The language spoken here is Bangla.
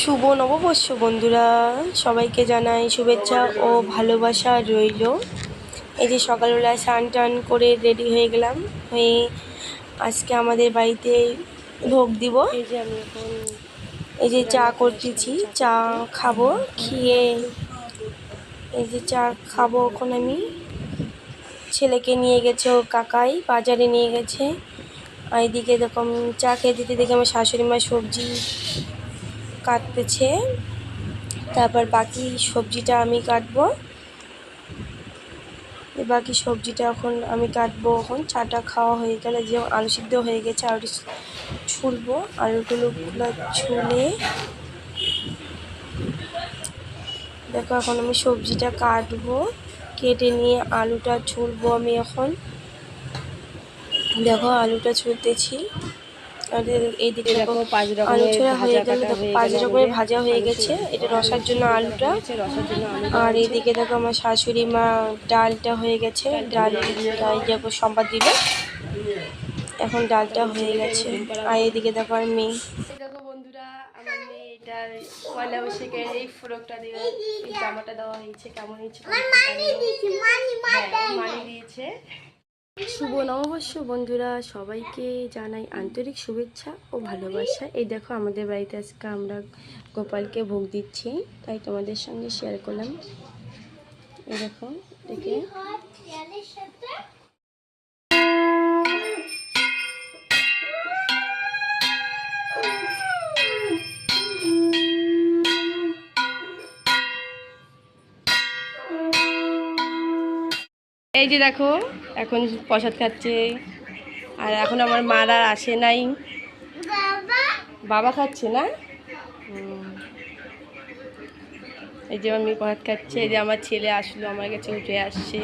শুভ নববর্ষ বন্ধুরা। সবাইকে জানাই শুভেচ্ছা ও ভালোবাসা রইল। এই যে সকালবেলা স্নান টান করে রেডি হয়ে গেলাম। হয়ে আজকে আমাদের বাড়িতে ভোগ দিব। এই যে আমি এখন এই যে চা করতেছি চা খাব খেয়ে এই যে চা খাব এখন আমি। ছেলেকে নিয়ে গেছে ও কাকাই বাজারে নিয়ে গেছে। আর এদিকে এরকম চা খেয়ে দিতে দেখে আমার শাশুড়ি মা সবজি কাটতেছে। তারপর বাকি সবজিটা আমি কাটবো। বাকি সবজিটা এখন আমি কাটবো এখন। চাটা খাওয়া হয়ে গেলে, যে আলু সিদ্ধ হয়ে গেছে আলু ছুলবো। আলু টুলুগুলো ছুলে দেখো এখন আমি সবজিটা কাটবো। কেটে নিয়ে আলুটা ছুলবো আমি এখন। দেখো আলুটা ছুলতেছি। এইদিকে দেখো পাঁচ আলু ছোড়া হয়ে ভাজা গেল দেখো হয়ে পাঁচ রকমের ভাজা হয়ে গেছে। এটা রসার জন্য আলুটা। রসার জন্য আর। এদিকে দেখো আমার শাশুড়ি মা ডালটা হয়ে গেছে। ডাল ডাল দেখো সম্বাদ দিল। এখন ডালটা হয়ে গেছে। আর এদিকে দেখো আর মেয়ে। দেখো বন্ধুরা আমার মেয়ে এটার পয়লা বৈশাখে এই ফ্রকটা দিয়ে এই জামাটা দেওয়া হয়েছে। কেমন হয়েছে হ্যাঁ, মানি দিয়েছে। শুভ নববর্ষ বন্ধুরা, সবাইকে জানাই আন্তরিক শুভেচ্ছা ও ভালোবাসা। এই দেখো, আমাদের বাড়িতে আজকে আমরা গোপালকে ভোগ দিচ্ছি, তাই তোমাদের সঙ্গে শেয়ার করলাম। এই দেখো, দেখে। এই যে দেখো, এখন প্রসাদ খাচ্ছে। আর এখন আমার মারা আসে নাই। বাবা খাচ্ছে না? এই যে আমি প্রসাদ খাচ্ছে, এই যে আমার ছেলে আসলো, আমার কাছে উঠে আসছে।